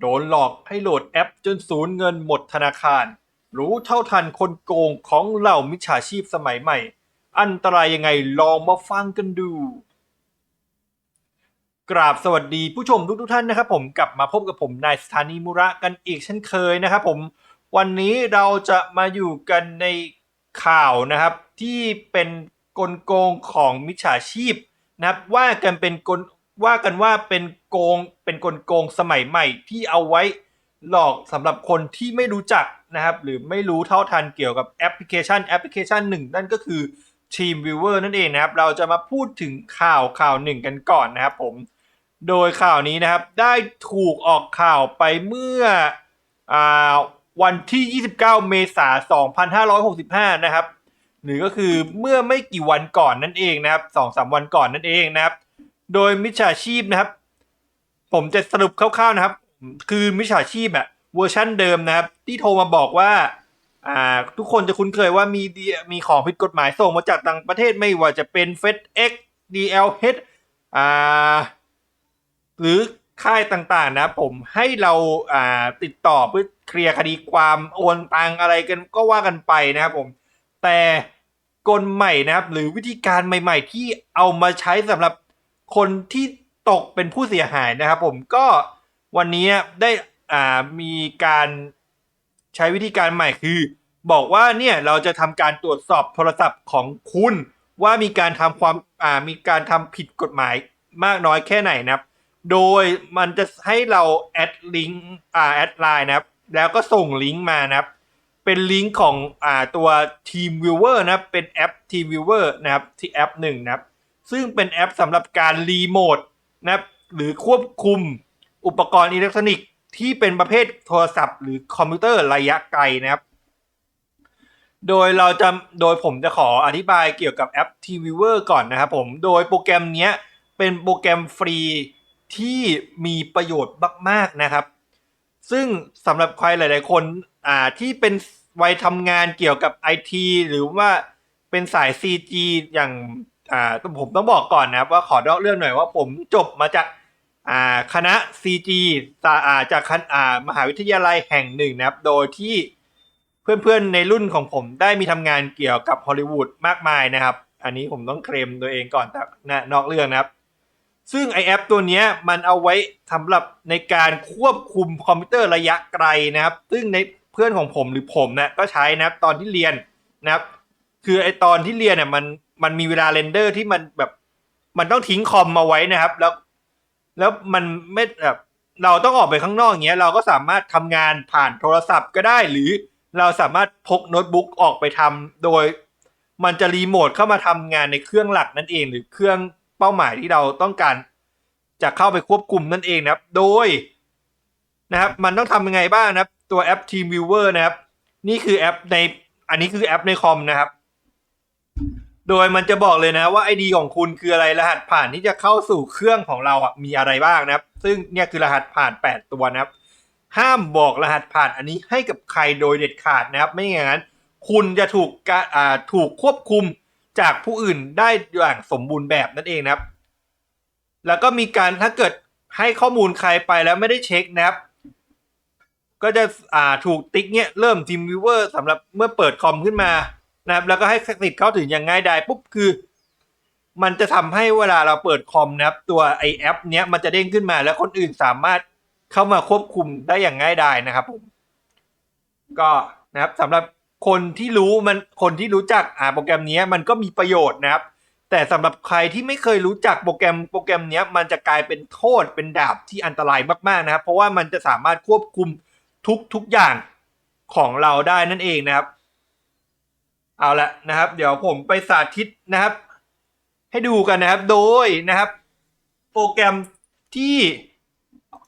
โดนหลอกให้โหลดแอปจนสูญเงินหมดธนาคาร รู้เท่าทันคนโกงของเหล่ามิจฉาชีพสมัยใหม่ อันตรายยังไงลองมาฟังกันดู กราบสวัสดีผู้ชมทุกทุกท่านนะครับผมกลับมาพบกับผมนายสถานีมุระกันอีกเช่นเคยนะครับผม วันนี้เราจะมาอยู่กันในข่าวนะครับ ที่เป็นกลโกงของมิจฉาชีพนะครับว่ากันเป็นกล ว่ากันว่าเป็นโกงเป็นกลโกงสมัยใหม่ที่เอาไว้หลอกสำหรับคนที่ไม่รู้จักนะครับ หรือไม่รู้เท่าทันเกี่ยวกับแอปพลิเคชันแอปพลิเคชันหนึ่งนั่นก็คือ Team Viewer นั่นเองนะครับ เราจะมาพูดถึงข่าวข่าวหนึ่งกันก่อนนะครับผม โดยข่าวนี้นะครับได้ถูกออกข่าวไปเมื่ออวันที่ 29 เมษายน 2565 นะครับ หรือก็คือเมื่อไม่กี่วันก่อนนั่นเองนะครับสองสามวันก่อนนั่นเองนะครับ โดยมิจฉาชีพนะครับ ผมจะสรุปคร่าวๆนะครับ คือมิจฉาชีพอะเวอร์ชั่นเดิมนะครับ ที่โทรมาบอกว่าอ่าทุกคนจะคุ้นเคยว่ามีมีของผิดกฎหมายส่งมาจากต่างประเทศไม่ว่าจะเป็น FedEx DLH อ่าหรือค่ายต่างๆนะผมให้เราอ่าติดต่อเพื่อเคลียร์คดีความโอนตังอะไรกันก็ว่ากันไปนะครับผม แต่กลใหม่นะครับ หรือวิธีการใหม่ ๆ ที่เอามาใช้สำหรับ คนที่ตกเป็นผู้เสียหายนะครับผมก็วันนี้ได้อ่ามีการใช้วิธีการใหม่คือ บอกว่าเนี่ยเราจะทำการตรวจสอบโทรศัพท์ของคุณ ว่ามีการทำความอ่ามีการทำผิดกฎหมายมากน้อยแค่ไหนนะครับ โดยมันจะให้เราแอดลิงก์อ่าแอดไลน์นะครับ แล้วก็ส่งลิงก์มานะครับ เป็นลิงก์ของอ่าตัว Team Viewer นะเป็นแอป Team Viewer นะครับที่แอปหนึ่งนะครับ ซึ่งเป็นแอปสำหรับการรีโมทนะครับหรือควบคุมอุปกรณ์อิเล็กทรอนิกส์ที่เป็นประเภทโทรศัพท์ หรือคอมพิวเตอร์ระยะไกลนะครับ โดยเราจะโดยผมจะขออธิบายเกี่ยวกับแอป TViewer ก่อนนะครับผมโดยโปรแกรมนี้เป็นโปรแกรมฟรีที่มีประโยชน์มากๆนะครับ ซึ่งสำหรับใครหลาย ๆ คนอ่าที่เป็นวัยทำงานเกี่ยวกับไอทีหรือว่าเป็นสาย CG อย่าง อ่าผมต้องบอกก่อนนะครับว่าขอเล่าเรื่องหน่อยว่าผมจบมาจากอ่าคณะ CG สาอ่าจากคณะอ่ามหาวิทยาลัยแห่งหนึ่งนะครับ โดยที่เพื่อนๆในรุ่นของผมได้มีทำงานเกี่ยวกับฮอลลีวูดมากมายนะครับ อันนี้ผมต้องเคลมตัวเองก่อนแต่นะนอกเรื่องนะครับ ซึ่งไอแอปตัวนี้มันเอาไว้สำหรับในการควบคุมคอมพิวเตอร์ระยะไกลนะครับ ซึ่งในเพื่อนของผมหรือผมนะก็ใช้นะครับตอนที่เรียนนะครับ คือไอตอนที่เรียนเนี่ยมัน มันมีเวลาเรนเดอร์ที่มันแบบ มันต้องทิ้งคอมมาไว้นะครับ แล้ว แล้วมันไม่แบบเราต้องออกไปข้างนอกอย่างเงี้ย เราก็สามารถทำงานผ่านโทรศัพท์ก็ได้ หรือเราสามารถพกโน้ตบุ๊กออกไปทำโดย มันจะรีโมทเข้ามาทำงานในเครื่องหลักนั่นเอง หรือเครื่องเป้าหมายที่เราต้องการ จะเข้าไปควบคุมนั่นเองนะครับ โดยนะครับ มันต้องทำยังไงบ้างนะครับ ตัวแอป Team Viewer นะครับ นี่คือแอปใน อันนี้คือแอปในคอมนะครับ โดยมันจะบอกเลยนะว่า ID ของคุณคืออะไรรหัสผ่านที่จะเข้าสู่เครื่องของเราอะมีอะไรบ้างนะครับ ซึ่งเนี่ยคือรหัสผ่าน 8 ตัวนะครับ ห้ามบอกรหัสผ่านอันนี้ให้กับใครโดยเด็ดขาดนะครับ ไม่อย่างนั้น คุณจะถูกกะอ่าถูกควบคุมจากผู้อื่นได้อย่างสมบูรณ์แบบนั่นเองนะครับ แล้วก็มีการถ้าเกิดให้ข้อมูลใครไปแล้วไม่ได้เช็คนะครับ ก็จะอ่าถูกติ๊กเนี่ยเริ่มทีมวิวเวอร์สำหรับเมื่อเปิดคอมขึ้นมา นะครับแล้วก็ให้สิทธิ์เข้าถึงอย่างง่ายดายปุ๊บคือ มันจะทำให้เวลาเราเปิดคอมนะครับ ตัวไอแอป เนี้ยมันจะเด้งขึ้นมา แล้วคนอื่นสามารถเข้ามาควบคุมได้อย่างง่ายดายนะครับผมก็นะครับสำหรับคนที่รู้มันคนที่รู้จักอ่าโปรแกรมนี้มันก็มีประโยชน์นะครับ แต่สำหรับใครที่ไม่เคยรู้จักโปรแกรมโปรแกรมนี้มันจะกลายเป็นโทษเป็นดาบที่อันตรายมากๆนะครับ เพราะว่ามันจะสามารถควบคุมทุกทุกอย่างของเราได้นั่นเองนะครับ เอาละนะครับ เดี๋ยวผมไปสาธิตนะครับ ให้ดูกันนะครับโดยนะครับ โปรแกรมที่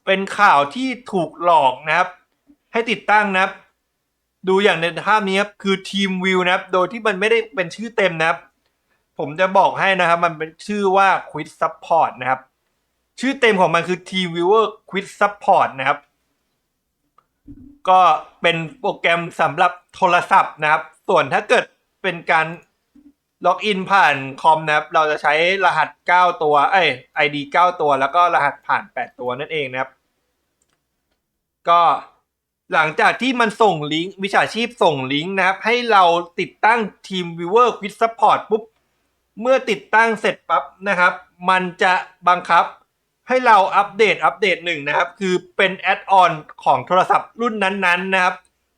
เป็นข่าวที่ถูกหลอกนะครับ ให้ติดตั้งนะครับ ดูอย่างในภาพนี้ครับคือ Team View นะครับ โดยที่มันไม่ได้เป็นชื่อเต็มนะครับ ผมจะบอกให้นะครับ มันเป็นชื่อว่า Quick Support นะครับ ชื่อเต็มของมันคือ Team Viewer Quick Support นะครับ ก็เป็นโปรแกรมสำหรับโทรศัพท์นะครับ ส่วนถ้าเกิด เป็นการล็อกอินผ่านคอมนะครับ เราจะใช้รหัส 9 ตัว เอ้ย ID 9 ตัว แล้วก็รหัสผ่าน 8 ตัวนั่นเองนะครับ ก็หลังจากที่มันส่งลิงก์วิชาชีพส่งลิงก์นะครับ ให้เราติดตั้งทีม Viewer Quick Support ปุ๊บ เมื่อติดตั้งเสร็จปั๊บนะครับ มันจะบังคับให้เราอัปเดตอัปเดตหนึ่งนะครับ คือเป็นแอดออนของโทรศัพท์รุ่นนั้นๆนะครับ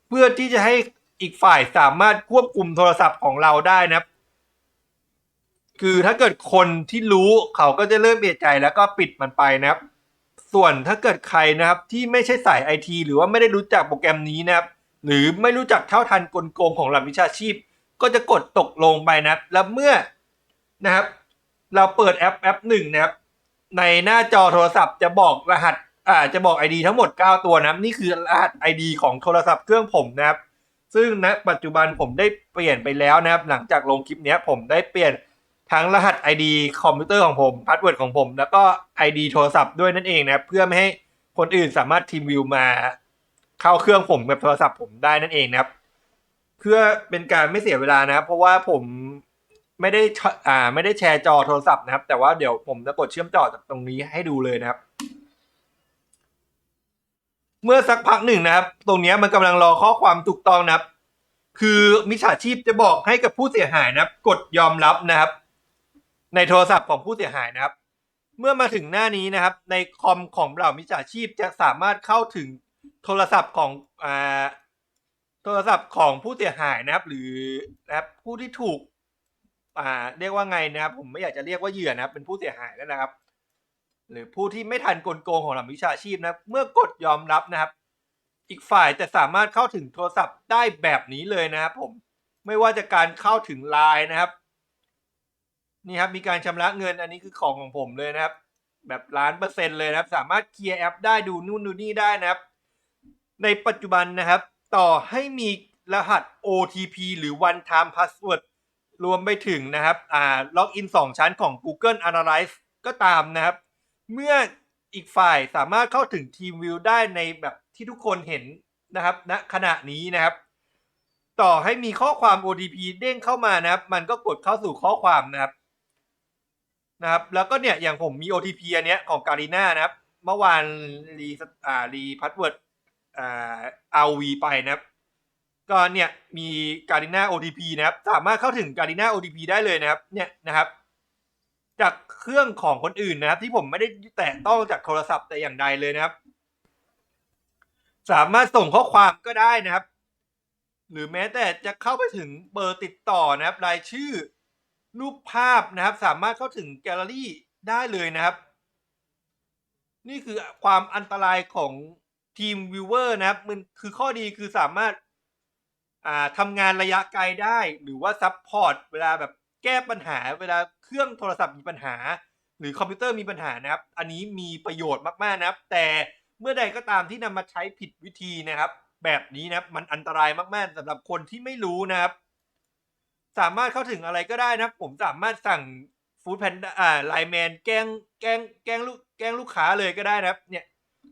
เพื่อที่จะให้ อีกฝ่ายสามารถควบคุมโทรศัพท์ของเราได้นะครับคือถ้าเกิดคนที่รู้เขาก็จะเริ่มเบียดใจแล้วก็ปิดมันไปนะครับ ส่วนถ้าเกิดใครนะครับที่ไม่ใช่สายไอทีหรือว่าไม่ได้รู้จักโปรแกรมนี้นะครับหรือไม่รู้จักเท่าทันกลโกงของหลักวิชาชีพ ก็จะกดตกลงไปนะครับแล้วเมื่อนะครับ เราเปิดแอปแอปหนึ่งนะครับ ในหน้าจอโทรศัพท์จะบอกรหัสอ่าจะบอก ID ทั้งหมด 9 ตัวนะนี่คือรหัส ID ของโทรศัพท์เครื่องผมนะครับ ซึ่งณปัจจุบันผมได้เปลี่ยนไปแล้วนะครับ หลังจากลงคลิปเนี้ยผมได้เปลี่ยนทั้งรหัส ID คอมพิวเตอร์ของผมพาสเวิร์ดของผม แล้วก็ ID โทรศัพท์ด้วยนั่นเองนะเพื่อไม่ให้คนอื่นสามารถทีมวิวมาเข้าเครื่องผมกับโทรศัพท์ผมได้นั่นเองนะครับ เพื่อเป็นการไม่เสียเวลานะครับ เพราะว่าผมไม่ได้ชอ่าไม่ได้แชร์จอโทรศัพท์นะครับ แต่ว่าเดี๋ยวผมจะกดเชื่อมต่อจากตรงนี้ให้ดูเลยนะครับ เมื่อสักพักหนึ่งนะครับ ตรงนี้มันกำลังรอข้อความถูกต้องนะครับ คือมิจฉาชีพจะบอกให้กับผู้เสียหายนะครับ กดยอมรับนะครับ ในโทรศัพท์ของผู้เสียหายนะครับ เมื่อมาถึงหน้านี้นะครับ ในคอมของเหล่ามิจฉาชีพจะสามารถเข้าถึงโทรศัพท์ของอ่าโทรศัพท์ของผู้เสียหายนะครับ หรือนะครับผู้ที่ถูกอ่าเรียกว่าไงนะครับ ผมไม่อยากจะเรียกว่าเหยื่อนะครับ เป็นผู้เสียหายแล้วนะครับ หรือผู้ที่ไม่ทันกลโกงของหล่ามิจฉาชีพนะครับเมื่อกดยอมรับนะครับ อีกฝ่ายจะสามารถเข้าถึงโทรศัพท์ได้แบบนี้เลยนะครับผมไม่ว่าจะการเข้าถึงไลน์นะครับ นี่ครับมีการชำระเงินอันนี้คือของของผมเลยนะครับ แบบล้านเปอร์เซ็นต์เลยนะครับ สามารถเคลียร์แอปได้ดูนู่นดูนี่ได้นะครับ ในปัจจุบันนะครับ ต่อให้มีรหัส OTP หรือ one time password รวมไปถึงนะครับอ่าล็อกอิน 2 ชั้นของ Google Analyze ก็ตามนะครับ เมื่ออีกฝ่ายสามารถเข้าถึงทีมวิวได้ในแบบที่ทุกคนเห็นนะครับณขณะนี้นะครับ ต่อให้มีข้อความ OTP เด้งเข้ามานะครับ มันก็กดเข้าสู่ข้อความนะครับนะครับ แล้วก็เนี่ยอย่างผมมี OTP อันเนี้ยของการีน่านะครับ เมื่อวานรีอ่ารีพาสเวิร์ดอ่า RV ไปนะครับ ก็เนี่ยมีการีน่า OTP นะครับ สามารถเข้าถึงการีน่า OTP ได้เลยนะครับ เนี่ยนะครับ จากเครื่องของคนอื่นนะครับ ที่ผมไม่ได้แตะต้องจากโทรศัพท์แต่อย่างใดเลยนะครับ สามารถส่งข้อความก็ได้นะครับ หรือแม้แต่จะเข้าไปถึงเบอร์ติดต่อนะครับรายชื่อรูปภาพนะครับ สามารถเข้าถึงแกลเลอรี่ได้เลยนะครับ นี่คือความอันตรายของทีมวิวเวอร์นะครับ มันคือข้อดีคือสามารถาทำงานระยะไกลได้หรือว่าซัพพอร์ตเวลาแบบ แก้ปัญหาเวลาเครื่องโทรศัพท์มีปัญหา หรือคอมพิวเตอร์มีปัญหานะครับ อันนี้มีประโยชน์มากๆนะครับ แต่เมื่อใดก็ตามที่นำมาใช้ผิดวิธีนะครับ แบบนี้นะครับมันอันตรายมากๆสำหรับคนที่ไม่รู้นะครับ สามารถเข้าถึงอะไรก็ได้นะผมสามารถสั่งฟู้ดแพนด้าอ่าไลแมนแกล้งแกล้งแกล้งลูกแกล้งลูกค้าเลยก็ได้นะครับ เนี่ย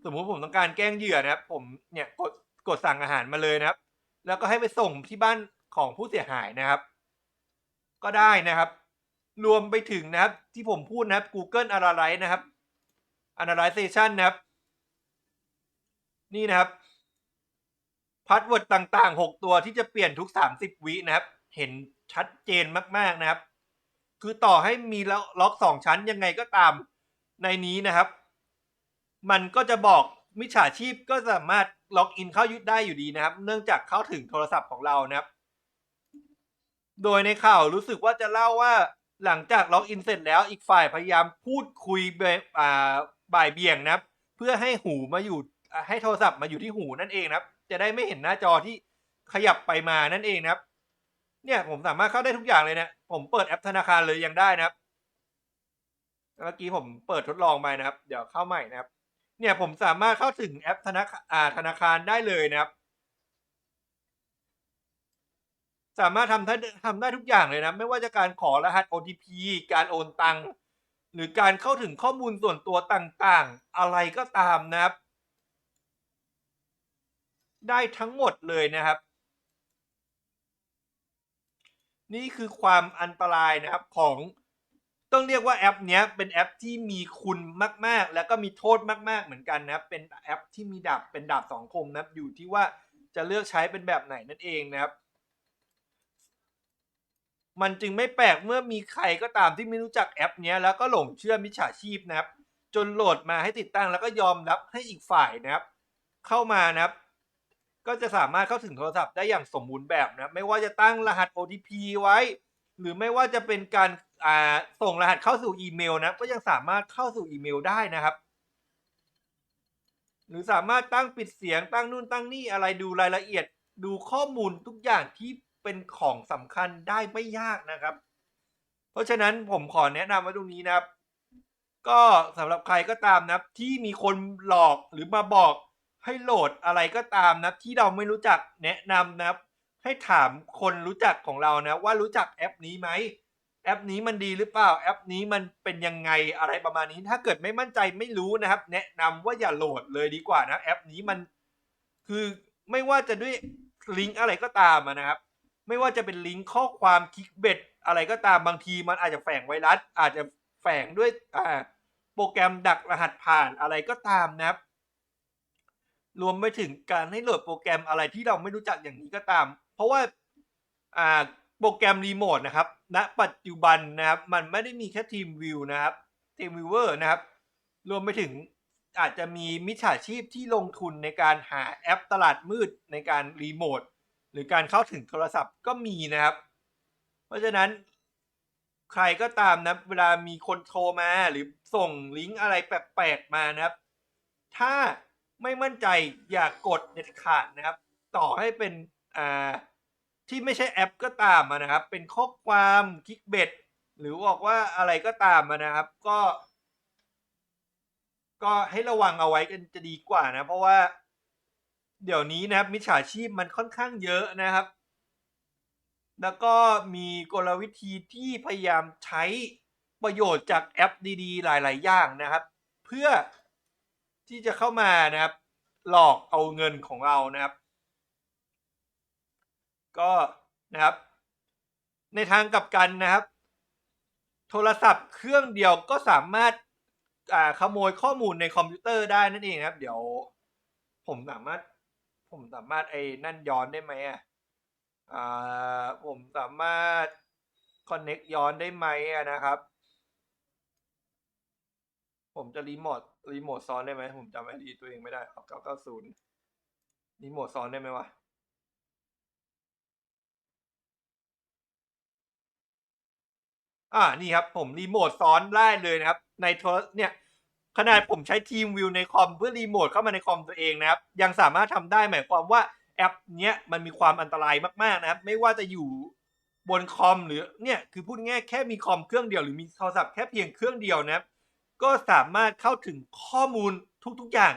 สมมุติผมต้องการแกล้งเหยื่อนะครับ ผมเนี่ยกดกดสั่งอาหารมาเลยนะครับ แล้วก็ให้ไปส่งที่บ้านของผู้เสียหายนะครับ ก็ได้นะครับ รวมไปถึงนะครับ ที่ผมพูดนะครับ Google Analyze นะครับ Analyzation นะครับ นี่นะครับพาสเวิร์ดต่างๆ 6 ตัวที่จะเปลี่ยนทุก 30 วินะครับ เห็นชัดเจนมากๆนะครับ คือต่อให้มีล็อกสองชั้นยังไงก็ตามในนี้นะครับ มันก็จะบอกมิจฉาชีพก็สามารถล็อกอินเข้ายึดได้อยู่ดีนะครับ เนื่องจากเข้าถึงโทรศัพท์ของเรานะครับ โดยในข่าวรู้สึกว่าจะเล่าว่าหลังจากล็อกอินเสร็จแล้วอีกฝ่ายพยายามพูดคุยบบอ่าบ่ายเบี่ยงนะครับ เพื่อให้หูมาอยู่ให้โทรศัพท์มาอยู่ที่หูนั่นเองนะครับ จะได้ไม่เห็นหน้าจอที่ขยับไปมานั่นเองนะครับ เนี่ยผมสามารถเข้าได้ทุกอย่างเลยนะผมเปิดแอปธนาคารเลยยังได้นะครับเมื่อกี้ผมเปิดทดลองไปนะครับ เดี๋ยวเข้าใหม่นะครับ เนี่ยผมสามารถเข้าถึงแอปธนาคารธนาคารได้เลยนะครับ สามารถทำได้ทำได้ทุกอย่างเลยนะ ไม่ว่าจะการขอรหัส OTP การโอนตังค์หรือการเข้าถึงข้อมูลส่วนตัวต่างๆ อะไรก็ตามนะครับ ได้ทั้งหมดเลยนะครับ นี่คือความอันตรายนะครับของต้องเรียกว่าแอปเนี้ยเป็นแอปที่มีคุณมากๆ แล้วก็มีโทษมาก ๆ เหมือนกันนะครับ เป็นแอปที่มีดาบเป็นดาบสองคมนะครับอยู่ที่ว่าจะเลือกใช้เป็นแบบไหนนั่นเองนะครับ มันจึงไม่แปลกเมื่อมีใครก็ตามที่ไม่รู้จักแอปเนี้ยแล้วก็หลงเชื่อมิจฉาชีพนะครับ จนโหลดมาให้ติดตั้งแล้วก็ยอมรับให้อีกฝ่ายนะครับ เข้ามานะครับ ก็จะสามารถเข้าถึงโทรศัพท์ได้อย่างสมบูรณ์แบบนะไม่ว่าจะตั้งรหัส OTP ไว้ หรือไม่ว่าจะเป็นการอ่าส่งรหัสเข้าสู่อีเมลนะก็ยังสามารถเข้าสู่อีเมลได้นะครับหรือสามารถตั้งปิดเสียงตั้งนู่นตั้งนี่อะไรดูรายละเอียดดูข้อมูลทุกอย่างที่ เป็นของสำคัญได้ไม่ยากนะครับ เพราะฉะนั้นผมขอแนะนำไว้ตรงนี้นะครับ ก็สำหรับใครก็ตามนะครับที่มีคนหลอกหรือมาบอกให้โหลดอะไรก็ตามนะที่เราไม่รู้จักแนะนำนะครับ ให้ถามคนรู้จักของเรานะว่ารู้จักแอปนี้ไหมแอปนี้มันดีหรือเปล่าแอปนี้มันเป็นยังไงอะไรประมาณนี้ ถ้าเกิดไม่มั่นใจไม่รู้นะครับ แนะนำว่าอย่าโหลดเลยดีกว่านะแอปนี้มันคือไม่ว่าจะด้วยลิงก์อะไรก็ตามนะครับ ไม่ว่าจะเป็นลิงก์ข้อความคลิกเบ็ดอะไรก็ตามบางทีมันอาจจะแฝงไวรัส อาจจะแฝงด้วยอ่าโปรแกรมดักรหัสผ่านอะไรก็ตามนะครับ รวมไปถึงการให้โหลดโปรแกรมอะไรที่เราไม่รู้จักอย่างนี้ก็ตาม เพราะว่าอ่าโปรแกรมรีโมทนะครับณปัจจุบันนะครับ มันไม่ได้มีแค่ทีมวิวนะครับทีมวิวเวอร์นะครับ รวมไปถึงอาจจะมีมิจฉาชีพที่ลงทุนในการหาแอปตลาดมืดในการรีโมท หรือการเข้าถึงโทรศัพท์ก็มีนะครับ เพราะฉะนั้นใครก็ตามนะเวลามีคนโทรมาหรือส่งลิงก์อะไรแปลกๆมานะครับ ถ้าไม่มั่นใจอย่ากกดเด็ดขาดนะครับ ต่อให้เป็นอ่าที่ไม่ใช่แอปก็ตามนะครับ เป็นข้อความคลิกเบ็ดหรือบอกว่าอะไรก็ตามนะครับ ก็ ก็ให้ระวังเอาไว้กันจะดีกว่านะ เพราะว่า เดี๋ยวนี้นะครับมิจฉาชีพมันค่อนข้างเยอะนะครับ แล้วก็มีกลวิธีที่พยายามใช้ประโยชน์จากแอปดีๆ หลาย ๆ อย่างนะครับ เพื่อที่จะเข้ามานะครับ หลอกเอาเงินของเรานะครับ ก็นะครับ ในทางกลับกันนะครับ โทรศัพท์เครื่องเดียวก็สามารถขโมยข้อมูลในคอมพิวเตอร์ได้นั่นเองนะครับ เดี๋ยวผมสามารถ ผมสามารถไอ้นั่นย้อนได้ไหมอะอ่าผมสามารถ connect ย้อนได้ไหมอะนะครับ ผมจะรีโมทรีโมทซ้อนได้ไหมผมจำไอดีตัวเองไม่ได้เก้าเก้าศูนย์รีโมทซ้อนได้ไหมวะอ่านี่ครับผมรีโมทซ้อนได้เลยนะครับ ในโทรเนี่ย ขนาดผมใช้ทีมวิวในคอมเพื่อรีโมทเข้ามาในคอมตัวเองนะครับ ยังสามารถทำได้หมายความว่าแอปเนี้ยมันมีความอันตรายมากๆนะครับ ไม่ว่าจะอยู่บนคอมหรือเนี่ยคือพูดง่ายแค่มีคอมเครื่องเดียวหรือมีโทรศัพท์แค่เพียงเครื่องเดียวนะครับ ก็สามารถเข้าถึงข้อมูลทุกๆอย่าง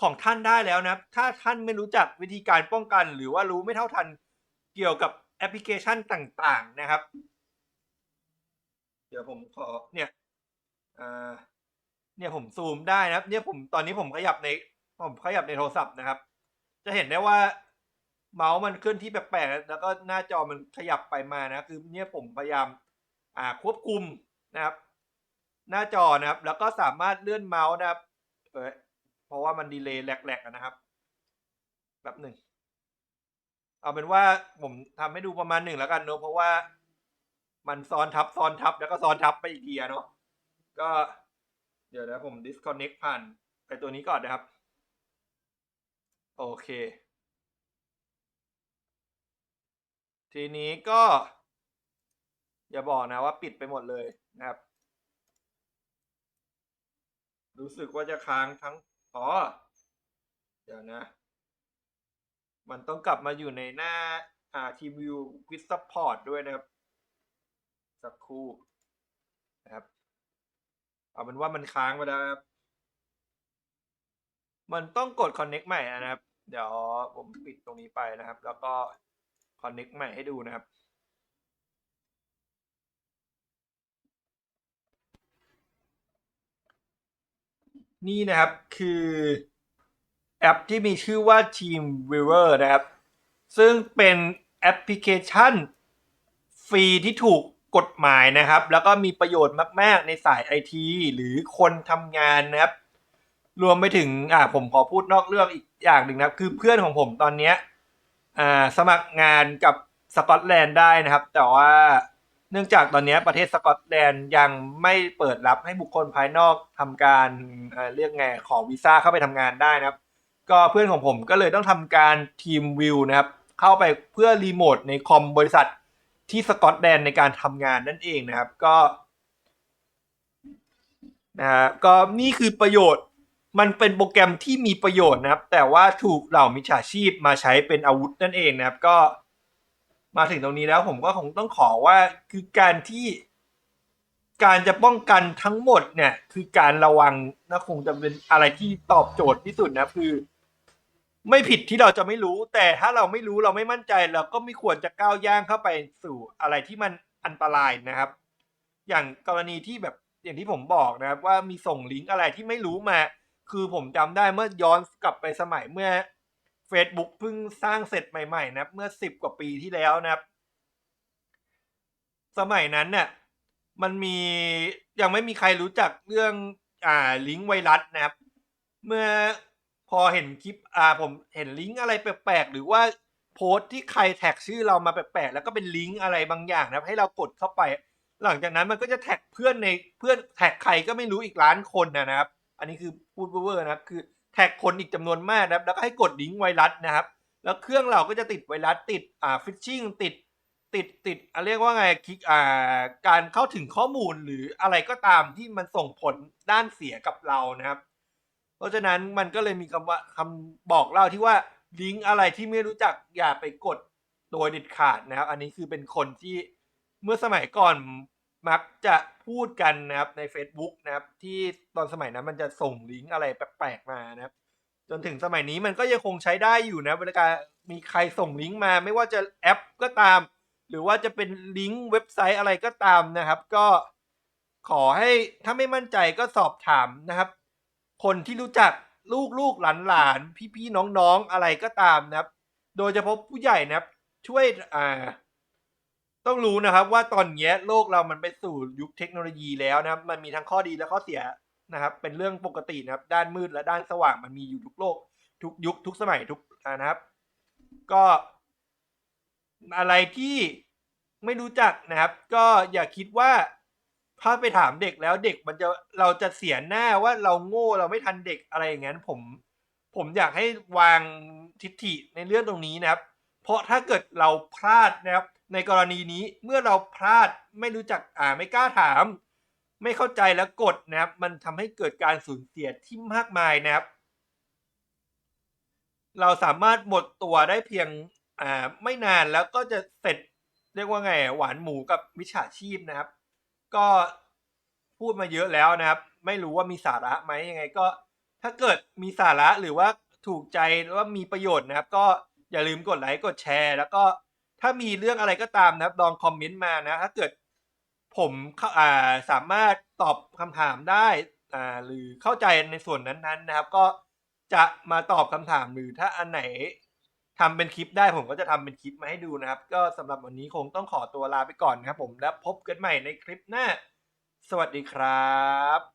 ของท่านได้แล้วนะครับ ถ้าท่านไม่รู้จักวิธีการป้องกัน หรือว่ารู้ไม่เท่าทันเกี่ยวกับแอปพลิเคชันต่างๆนะครับ เดี๋ยวผมขอเนี่ยอ่า เนี่ยผมซูมได้นะครับ เนี่ยผมตอนนี้ผมขยับในผมขยับในโทรศัพท์นะครับ จะเห็นได้ว่าเมาส์มันเคลื่อนที่แปลกๆแล้วก็หน้าจอมันขยับไปมานะคือเนี่ยผมพยายามอ่าควบคุมนะครับ หน้าจอนะครับ แล้วก็สามารถเลื่อนเมาส์นะครับเออเพราะว่ามันดีเลย์แหลกๆนะครับแบบหนึ่งเอาเป็นว่าผมทำให้ดูประมาณหนึ่งแล้วกันเนอะเพราะว่ามันซ้อนทับซ้อนทับแล้วก็ซ้อนทับไปอีกทีเนาะก็ เดี๋ยวนะผม disconnect ผ่านไปตัวนี้ก่อนนะครับ โอเค ทีนี้ก็ อย่าบอกนะว่าปิดไปหมดเลยนะครับ รู้สึกว่าจะค้างทั้ง อ๋อ เดี๋ยวนะ มันต้องกลับมาอยู่ในหน้า อ่าทีวิววิดซัพพอร์ตด้วยนะครับ สักครู่นะครับ เอาเป็นว่ามันค้างไปแล้วครับ มันต้องกด connect ใหม่นะครับ เดี๋ยวผมปิดตรงนี้ไปนะครับ แล้วก็ connect ใหม่ให้ดูนะครับ นี่นะครับคือแอปที่มีชื่อว่า Team Viewer นะครับ ซึ่งเป็นแอปพลิเคชันฟรีที่ถูก กฎหมายนะครับ แล้วก็มีประโยชน์มาก ๆ ในสายไอทีหรือคนทำงานนะครับ รวมไปถึงอ่าผมขอพูดนอกเรื่องอีกอย่างหนึ่งนะครับ คือเพื่อนของผมตอนเนี้ยอ่าสมัครงานกับสกอตแลนด์ได้นะครับ แต่ว่าเนื่องจากตอนนี้ประเทศสกอตแลนด์ยังไม่เปิดรับให้บุคคลภายนอกทำการเอ่อเรียกไงขอวีซ่าเข้าไปทำงานได้นะครับ ก็เพื่อนของผมก็เลยต้องทำการทีมวิวนะครับ เข้าไปเพื่อรีโมทในคอมบริษัท ที่สกอตแลนด์ในการทำงานนั่นเองนะครับ ก็นะฮะก็นี่คือประโยชน์มันเป็นโปรแกรมที่มีประโยชน์นะครับ แต่ว่าถูกเหล่ามิจฉาชีพมาใช้เป็นอาวุธนั่นเองนะครับ ก็มาถึงตรงนี้แล้วผมก็คงต้องขอว่าคือการที่การจะป้องกันทั้งหมดเนี่ย คือการระวังนะคงจะเป็นอะไรที่ตอบโจทย์ที่สุดนะคือ ไม่ผิดที่เราจะไม่รู้ แต่ถ้าเราไม่รู้เราไม่มั่นใจเราก็ไม่ควรจะก้าวย่างเข้าไปสู่อะไรที่มันอันตรายนะครับ อย่างกรณีที่แบบอย่างที่ผมบอกนะครับ ว่ามีส่งลิงก์อะไรที่ไม่รู้มา คือผมจำได้เมื่อย้อนกลับไปสมัยเมื่อ Facebook เพิ่งสร้างเสร็จใหม่ ๆ นะครับเมื่อสิบกว่าปีที่แล้วนะครับ สมัยนั้นเนี่ยมันมียังไม่มีใครรู้จักเรื่องอ่าลิงก์ไวรัสนะครับ เมื่อ อเห็นคลิปอ่าผมเห็นลิงก์อะไรแปลกๆ หรือว่าโพสต์ที่ใครแท็กชื่อเรามาแปลกๆ แล้วก็เป็นลิงก์อะไรบางอย่างนะครับให้เรากดเข้าไป หลังจากนั้นมันก็จะแท็กเพื่อนในเพื่อนแท็กใครก็ไม่รู้อีกล้านคนนะครับ อันนี้คือพูดเวอร์นะครับคือแท็กคนอีกจำนวนมากนะครับแล้วก็ให้กดลิงก์ไวรัสนะครับ แล้วเครื่องเราก็จะติดไวรัสติดอ่าฟิชชิงติดติดติดอะเรียกว่าไงคลิกอ่าการเข้าถึงข้อมูลหรืออะไรก็ตามที่มันส่งผลด้านเสียกับเรานะครับ ราะฉะนั้นมันก็เลยมีคำว่าคำบอกเล่าที่ว่าลิงก์อะไรที่ไม่รู้จักอย่าไปกดโดยเด็ดขาดนะครับ อันนี้คือเป็นคนที่เมื่อสมัยก่อนมักจะพูดกันนะครับใน Facebook นะครับ ที่ตอนสมัยนั้นมันจะส่งลิงก์อะไรแปลกๆมานะครับ จนถึงสมัยนี้มันก็ยังคงใช้ได้อยู่นะเวลามีใครส่งลิงก์มา ไม่ว่าจะแอปก็ตาม หรือว่าจะเป็นลิงก์เว็บไซต์อะไรก็ตามนะครับ ก็ขอให้ถ้าไม่มั่นใจก็สอบถามนะครับ คนที่รู้จักลูกลูกหลานหลานพี่พี่น้องน้องอะไรก็ตามนะครับ โดยเฉพาะผู้ใหญ่นะครับ ช่วยอ่า ต้องรู้นะครับว่าตอนนี้โลกเรามันไปสู่ยุคเทคโนโลยีแล้วนะครับ มันมีทั้งข้อดีและข้อเสียนะครับ เป็นเรื่องปกตินะครับ ด้านมืดและด้านสว่างมันมีอยู่ทุกโลก ทุกยุคทุกสมัยทุกนะครับ ก็ อะไรที่ไม่รู้จักนะครับ ก็อย่าคิดว่า ถ้าไปถามเด็กแล้วเด็กมันจะเราจะเสียหน้าว่าเราโง่เราไม่ทันเด็กอะไรอย่างนั้นผม ผมอยากให้วางทิฐิในเรื่องตรงนี้นะครับ เพราะถ้าเกิดเราพลาดนะครับ ในกรณีนี้เมื่อเราพลาดไม่รู้จักอ่าไม่กล้าถาม ไม่เข้าใจแล้วกดนะครับ มันทำให้เกิดการสูญเสียที่มากมายนะครับ เราสามารถหมดตัวได้เพียงอ่าไม่นานแล้วก็จะเสร็จเรียกว่าไงหวานหมูกับมิจฉาชีพนะครับ ก็พูดมาเยอะแล้วนะครับ ไม่รู้ว่ามีสาระไหมยังไงก็ ถ้าเกิดมีสาระหรือว่าถูกใจหรือว่ามีประโยชน์นะครับ ก็อย่าลืมกดไลค์กดแชร์ แล้วก็ถ้ามีเรื่องอะไรก็ตามนะครับลองคอมเมนต์มานะ ถ้าเกิดผมเข้าอ่าสามารถตอบคำถามได้อ่าหรือเข้าใจในส่วนนั้นๆนะครับ ก็จะมาตอบคำถามหรือถ้าอันไหน ทำเป็นคลิปได้ผมก็จะทำเป็นคลิปมาให้ดูนะครับ ก็สำหรับวันนี้คงต้องขอตัวลาไปก่อนครับผมแล้วพบกันใหม่ในคลิปหน้า สวัสดีครับ